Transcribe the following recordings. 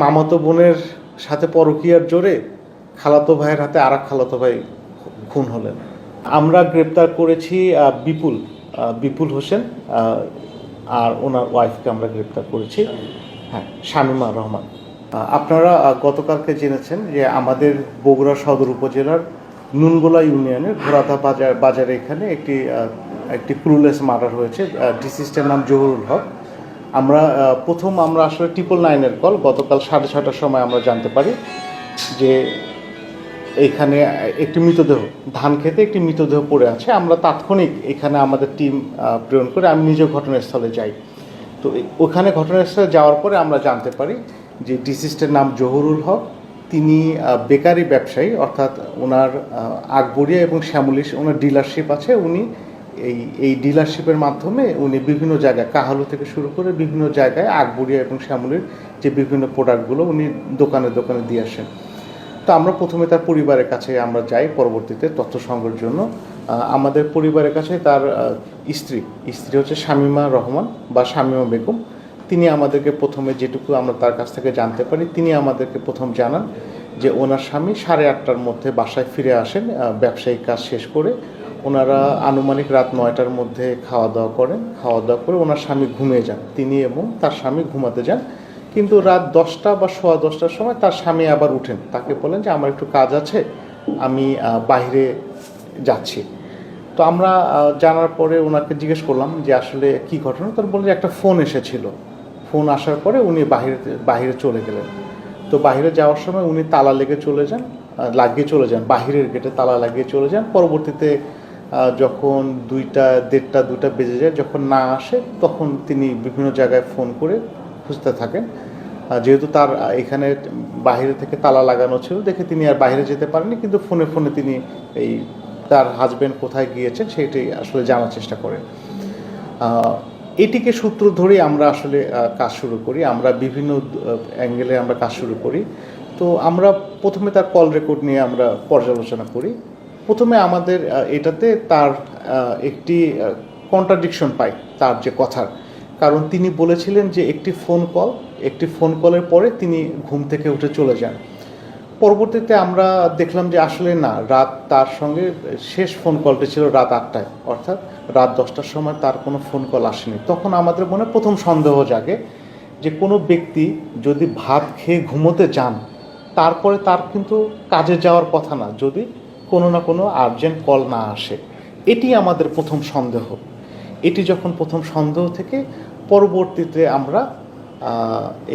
মামাতো বোনের সাথে পরকিয়ার জোরে খালাতো ভাইয়ের হাতে আর খালাতো ভাই খুন হলেন। আমরা গ্রেপ্তার করেছি বিপুল বিপুল হোসেন আর ওনার ওয়াইফকে আমরা গ্রেপ্তার করেছি। হ্যাঁ শামিমা রহমান। আপনারা গতকালকে জেনেছেন যে আমাদের বগুড়া সদর উপজেলার নুনগোলা ইউনিয়নের ঘোড়াধা বাজার বাজারে এখানে একটি একটি ক্রুলেস মার্ডার হয়েছে ডিসিস্টের নাম জহুরুল হক। আমরা প্রথম আমরা আসলে ট্রিপল নাইনের কল গতকাল সাড়ে ছটার সময় আমরা জানতে পারি যে এইখানে একটি মৃতদেহ, ধান খেতে একটি মৃতদেহ পড়ে আছে। আমরা তাৎক্ষণিক এখানে আমাদের টিম প্রেরণ করে আমি নিজে ঘটনাস্থলে যাই। তো ওখানে ঘটনাস্থলে যাওয়ার পরে আমরা জানতে পারি যে ডিসিস্টের নাম জহুরুল হক। তিনি বেকারি ব্যবসায়ী, অর্থাৎ ওনার আকবরিয়া এবং শ্যামলী ওনার ডিলারশিপ আছে। উনি এই এই ডিলারশিপের মাধ্যমে উনি বিভিন্ন জায়গায় কাহালু থেকে শুরু করে বিভিন্ন জায়গায় আকবরিয়া এবং শ্যামলির যে বিভিন্ন প্রোডাক্টগুলো উনি দোকানে দোকানে দিয়ে আসেন। তো আমরা প্রথমে তার পরিবারের কাছে আমরা যাই পরবর্তীতে তথ্য সংগ্রহের জন্য। আমাদের পরিবারের কাছে তার স্ত্রী। স্ত্রী হচ্ছে শামিমা রহমান বা শামিমা বেগম। তিনি আমাদেরকে প্রথমে যেটুকু আমরা তার কাছ থেকে জানতে পারি, তিনি আমাদেরকে প্রথম জানান যে ওনার স্বামী সাড়ে আটটার মধ্যে বাসায় ফিরে আসেন ব্যবসায়িক কাজ শেষ করে ওনারা আনুমানিক রাত নয়টার মধ্যে খাওয়া দাওয়া করেন। খাওয়া দাওয়া করে ওনার স্বামী ঘুমিয়ে যান। তিনি এবং তার স্বামী ঘুমাতে যান। কিন্তু রাত দশটা বা সোয়া দশটার সময় তার স্বামী আবার উঠেন। তাকে বলেন যে, আমার একটু কাজ আছে, আমি বাইরে যাচ্ছি। তো আমরা জানার পরে ওনাকে জিজ্ঞেস করলাম যে, আসলে কি ঘটনা? তার বললেন একটা ফোন এসেছিল। ফোন আসার পরে উনি বাইরে বাইরে চলে গেলেন। তো বাইরে যাওয়ার সময় উনি তালা লেগে চলে যান লাগিয়ে চলে যান। বাহিরের গেটে তালা লাগিয়ে চলে যান। পরবর্তীতে যখন দুইটা, দেড়টা দুটা বেজে যায়, যখন না আসে, তখন তিনি বিভিন্ন জায়গায় ফোন করে খুঁজতে থাকেন। যেহেতু তার এখানে বাইরে থেকে তালা লাগানো ছিল, দেখে তিনি আর বাইরে যেতে পারেননি, কিন্তু ফোনে ফোনে তিনি এই তার হাজব্যান্ড কোথায় গিয়েছেন, সেটি আসলে জানার চেষ্টা করেন। এটিকে সূত্র ধরেই আমরা আসলে কাজ শুরু করি। আমরা বিভিন্ন অ্যাঙ্গেলে আমরা কাজ শুরু করি। তো আমরা প্রথমে তার কল রেকর্ড নিয়ে আমরা পর্যালোচনা করি। প্রথমে আমাদের এটাতে তার একটি কন্ট্রাডিকশন পাই তার যে কথার। কারণ তিনি বলেছিলেন যে একটি ফোন কল একটি ফোন কলের পরে তিনি ঘুম থেকে উঠে চলে যান। পরবর্তীতে আমরা দেখলাম যে আসলে না, রাত তার সঙ্গে শেষ ফোন কলটি ছিল রাত আটটায়, অর্থাৎ রাত দশটার সময় তার কোনো ফোন কল আসেনি। তখন আমাদের মনে প্রথম সন্দেহ জাগে যে কোনো ব্যক্তি যদি ভাত খেয়ে ঘুমোতে যান, তারপরে তার কিন্তু কাজে যাওয়ার কথা না। যদি কোনো না কোনো আর্জেন্ট কল না আসে। এটি আমাদের প্রথম সন্দেহ। এটি যখন প্রথম সন্দেহ থেকে পরবর্তীতে আমরা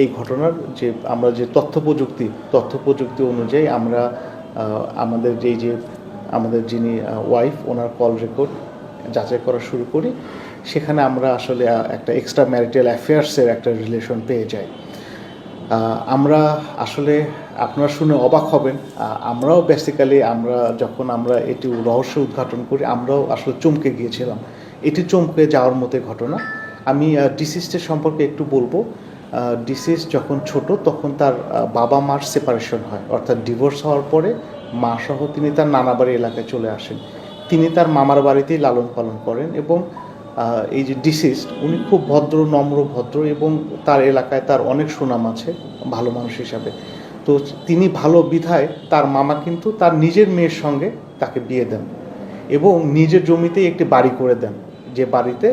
এই ঘটনার যে, আমরা যে তথ্য প্রযুক্তি তথ্য প্রযুক্তি অনুযায়ী আমরা আমাদের যেই যে, আমাদের যিনি ওয়াইফ ওনার কল রেকর্ড যাচাই করা শুরু করি, সেখানে আমরা আসলে একটা এক্সট্রা ম্যারিটাল অ্যাফেয়ার্সের একটা রিলেশন পেয়ে যাই। আমরা আসলে আপনারা শুনে অবাক হবেন আমরাও বেসিক্যালি আমরা যখন আমরা এটি রহস্য উদ্ঘাটন করি, আমরাও আসলে চমকে গিয়েছিলাম। এটি চমকে যাওয়ার মতো ঘটনা। আমি ডিসিস্টের সম্পর্কে একটু বলব। ডিসিস যখন ছোট, তখন তার বাবা মার সেপারেশন হয়। অর্থাৎ ডিভোর্স হওয়ার পরে মা সহ তিনি তার নানা বাড়ি এলাকায় চলে আসেন। তিনি তার মামার বাড়িতেই লালন পালন করেন এবং এই যে ডিসিস্ট উনি খুব ভদ্র, নম্র, ভদ্র এবং তার এলাকায় তার অনেক সুনাম আছে, ভালো মানুষ হিসাবে। তো তিনি ভালো বিধায় তার মামা কিন্তু তার নিজের মেয়ের সঙ্গে তাকে বিয়ে দেন এবং নিজের জমিতেই একটি বাড়ি করে দেন, যে বাড়িতে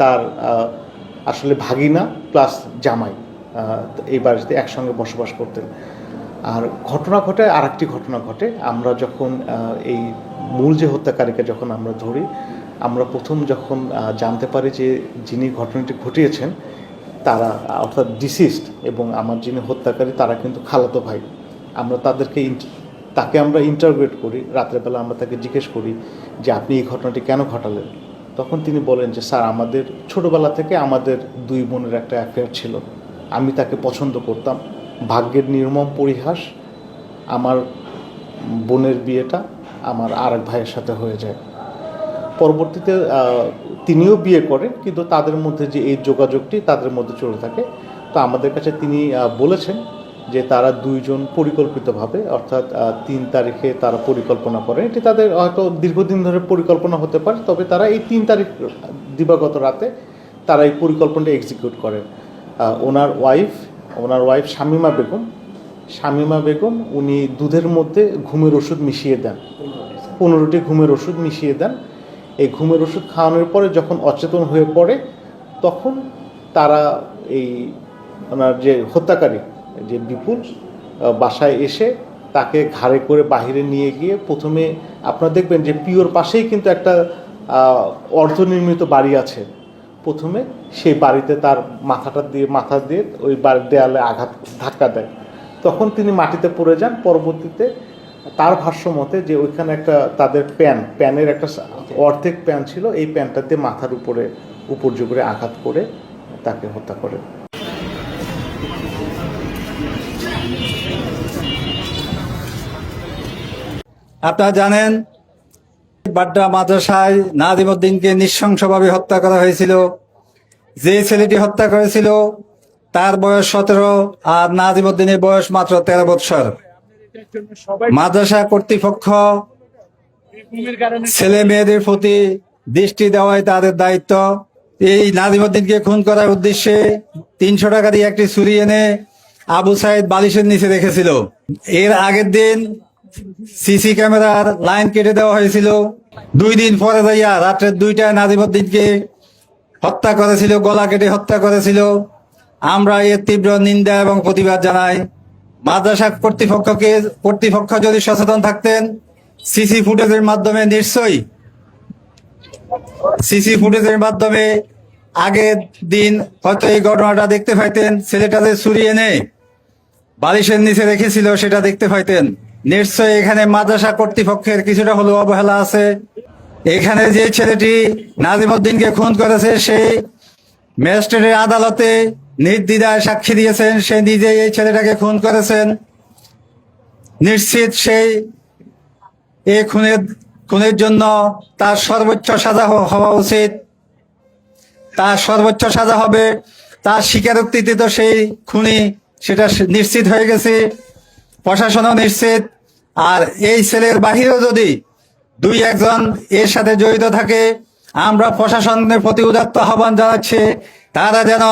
তার আসলে ভাগিনা প্লাস জামাই এই বাড়িতে একসঙ্গে বসবাস করতেন। আর ঘটনা ঘটে আর একটি ঘটনা ঘটে। আমরা যখন এই মূল যে হত্যাকারীকে যখন আমরা ধরি, আমরা প্রথম যখন জানতে পারি যে যিনি ঘটনাটি ঘটিয়েছেন তারা, অর্থাৎ ডিসিস্ট এবং আমার যিনি হত্যাকারী, তারা কিন্তু খালাতো ভাই। আমরা তাদেরকে তাকে আমরা ইন্টারগ্রেট করি, রাত্রেবেলা আমরা তাকে জিজ্ঞেস করি যে, আপনি এই ঘটনাটি কেন ঘটালেন? তখন তিনি বলেন যে, স্যার, আমাদের ছোটোবেলা থেকে আমাদের দুই বোনের একটা অ্যাফেয়ার ছিল। আমি তাকে পছন্দ করতাম। ভাগ্যের নির্মম পরিহাস, আমার বোনের বিয়েটা আমার আর এক ভাইয়ের সাথে হয়ে যায়। পরবর্তীতে তিনিও বিয়ে করেন, কিন্তু তাদের মধ্যে যে এই যোগাযোগটি তাদের মধ্যে চলে থাকে। তো আমাদের কাছে তিনি বলেছেন যে তারা দুইজন পরিকল্পিতভাবে, অর্থাৎ তিন তারিখে তারা পরিকল্পনা করে এটি তাদের হয়তো দীর্ঘদিন ধরে পরিকল্পনা হতে পারে, তবে তারা এই তিন তারিখ দিবাগত রাতে তারা এই পরিকল্পনাটা এক্সিকিউট করেন। ওনার ওয়াইফ ওনার ওয়াইফ শামিমা বেগম শামিমা বেগম উনি দুধের মধ্যে ঘুমের ওষুধ মিশিয়ে দেন। পনেরোটি ঘুমের ওষুধ মিশিয়ে দেন। এই ঘুমের ওষুধ খাওয়ানোর পরে যখন অচেতন হয়ে পড়ে, তখন তারা এই ওনার যে হত্যাকারী, যে বিপুল বাসায় এসে তাকে ঘাড়ে করে বাহিরে নিয়ে গিয়ে প্রথমে আপনারা দেখবেন যে পিওর পাশেই কিন্তু একটা অর্ধনির্মিত বাড়ি আছে। প্রথমে সেই বাড়িতে তার মাথাটা দিয়ে, মাথা দিয়ে ওই বাড়ির দেয়ালে আঘাত ধাক্কা দেয়। তখন তিনি মাটিতে পড়ে যান, পরবর্তীতে তার ভাষ্য মতে যে ওইখানে একটা তাদের প্যান, প্যানের একটা অর্ধেক প্যান ছিল, এই প্যানটা দিয়ে মাথার উপরে উপর্য করে আঘাত করে তাকে হত্যা করে। আপনারা জানেন, বাড্ডা মাদ্রাসায় নাজিমুদ্দিনকে নৃশংসভাবে হত্যা করা হয়েছিল। যে ছেলেটি হত্যা করেছিল, তার বয়স সতেরো আর নাজিমুদ্দিনের বয়স মাত্র তেরো বৎসর। মাদ্রাসা কর্তৃপক্ষ ছেলে মেয়েদের প্রতি দৃষ্টি দেওয়াই তাদের দায়িত্ব। এই নাজিমুদ্দিনকে খুন করার উদ্দেশ্যে তিনশো টাকা দিয়ে একটি ছুরি এনে আবু সাইদ বালিশের নিচে রেখেছিল। এর আগের দিন সিসি ক্যামেরার লাইন কেটে দেওয়া হয়েছিল। দুই দিন পরে যাইয়া রাত্রের দুইটায় নাজিমুদ্দিনকে হত্যা করেছিল গলা কেটে হত্যা করেছিল। আমরা এর তীব্র নিন্দা এবং প্রতিবাদ জানাই। মাদ্রাসা কর্তৃপক্ষকে, কর্তৃপক্ষ যদি সচেতন থাকতেন, সিসি ফুটেজের মাধ্যমে নিশ্চয়ই, সিসি ফুটেজের মাধ্যমে আগের দিন হয়তো এই ঘটনাটা দেখতে পাইতেন, ছেলেটা যে ছুরি এনে বালিশের নিচে রেখেছিল সেটা দেখতে পাইতেন। নিশ্চয়ই এখানে মাদ্রাসা কর্তৃপক্ষের কিছুটা হলেও অবহেলা আছে। এখানে যে ছেলেটি নাজিমুদ্দিনকে খুন করেছে, সেই ম্যাজিস্ট্রেটের আদালতে নির্দ্বিধায় সাক্ষী দিয়েছেন, সে নিজেই এই ছেলেটাকে খুন করেছেন। নিশ্চিত সেই এই খুনের খুনের জন্য তার সর্বোচ্চ সাজা হওয়া উচিত। তার সর্বোচ্চ সাজা হবে, তার স্বীকারোক্তিতে তো সেই খুনি, সেটা নিশ্চিত হয়ে গেছে। প্রশাসনও নিশ্চিত। আর এই ছেলের বাহিরেও যদি দুই একজন এর সাথে জড়িত থাকে, আমরা প্রশাসনের প্রতি উদাত্ত আহ্বান জানাচ্ছি, তারা যেন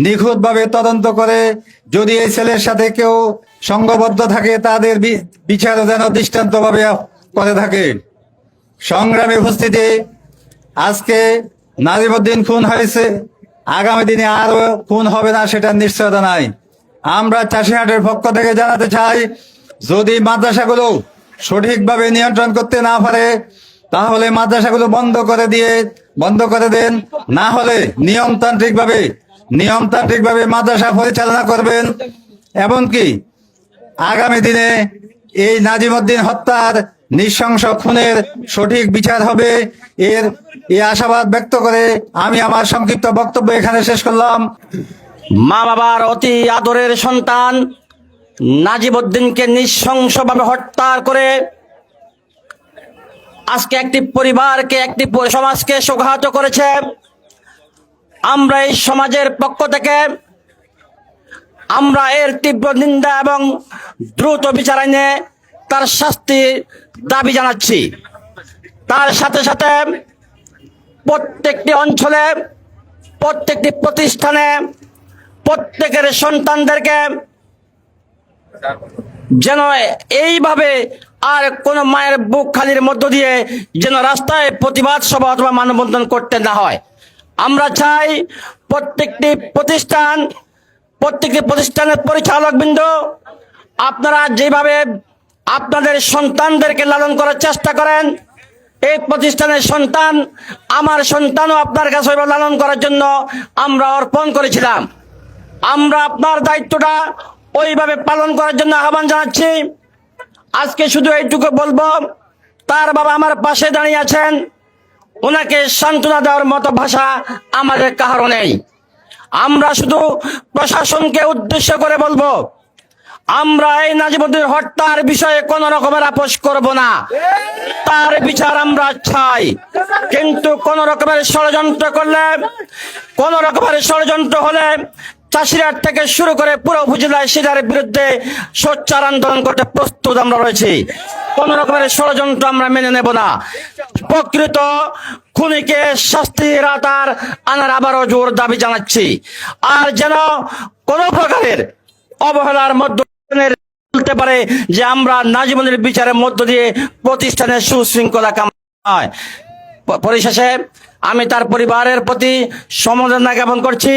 নিখুঁতভাবে তদন্ত করে যদি এই ছেলের সাথে কেউ সংঘবদ্ধ থাকে, তাদের বি- বিচারও যেন দৃষ্টান্তভাবে করে থাকে। সংগ্রামে উপস্থিতি, আজকে নাজিমুদ্দিন খুন হয়েছে। আগামী দিনে আরও খুন হবে না সেটার নিশ্চয়তা নাই। আমরা চাষিহাটের পক্ষ থেকে জানাতে চাই, যদি মাদ্রাসাগুলো সঠিকভাবে নিয়ন্ত্রণ করতে না পারে, তাহলে মাদ্রাসাগুলো বন্ধ করে দিয়ে, বন্ধ করে দেন। না হলে নিয়মতান্ত্রিক ভাবে নিয়মতান্ত্রিক ভাবে মাদ্রাসা পরিচালনা করবেন, এমনকি আগামী দিনে এই নাজিমুদ্দিন হত্যার নৃশংস খুনের সঠিক বিচার হবে। এর এই আশাবাদ ব্যক্ত করে আমি আমার সংক্ষিপ্ত বক্তব্য এখানে শেষ করলাম। মা বাবার অতি আদরের সন্তান নাজিবুদ্দিনকে নৃশংসভাবে হত্যা করে আজকে একটি পরিবারকে, একটি সমাজকে সংঘাত করেছে। আমরা এই সমাজের পক্ষ থেকে আমরা এর তীব্র নিন্দা এবং দ্রুত বিচার এনে তার শাস্তি দাবি জানাচ্ছি। তার সাথে সাথে প্রত্যেকটি অঞ্চলে, প্রত্যেকটি প্রতিষ্ঠানে প্রত্যেকের সন্তানদেরকে যেন এইভাবে আর কোন মায়ের বুক খালির মধ্য দিয়ে যেন রাস্তায় প্রতিবাদ সভা অথবা মানববন্ধন করতে না হয়। আমরা চাই প্রত্যেকটি প্রতিষ্ঠান, প্রত্যেকটি প্রতিষ্ঠানের পরিচালকবৃন্দ আপনারা যেভাবে আপনাদের সন্তানদেরকে লালন করার চেষ্টা করেন, এই প্রতিষ্ঠানের সন্তান, আমার সন্তানও আপনার কাছে লালন করার জন্য আমরা অর্পণ করেছিলাম। আমরা আপনার দায়িত্বটা ওইভাবে পালন করার জন্য আহ্বান জানাচ্ছি। আজকে শুধু এইটুকু বলব, তার বাবা আমার পাশে দাঁড়িয়ে আছেন। ওনাকে সান্ত্বনা দেওয়ার মতো ভাষা আমাদের কাহারও নেই। আমরা শুধু প্রশাসনকে উদ্দেশ্য করে বলব, আমরা এই নাজিবুদ্দিন হত্যার বিষয়ে কোন রকমের আপোষ করব না। তার বিচার আমরা চাই, কিন্তু কোন রকমের ষড়যন্ত্র করলে, কোন রকমের ষড়যন্ত্র হলে চাষিরার থেকে শুরু করে পুরো উপজেলায় সেটার বিরুদ্ধে সোচ্চার আন্দোলন করতে প্রস্তুত আমরা রয়েছি। কোন রকমের ষড়যন্ত্র আমরা মেনে নেব না। প্রকৃত খুনিকে শাস্তি আতার আনার আবারও জোর দাবি জানাচ্ছি। আর যেন কোন প্রকারের অবহেলার মধ্যে বলতে পারে যে আমরা নাজিমনের বিচারের মধ্য দিয়ে প্রতিষ্ঠানের সুশৃঙ্খলা কাম হয় পরিশেষে আমি তার পরিবারের প্রতি সমবেদনা জ্ঞাপন করছি।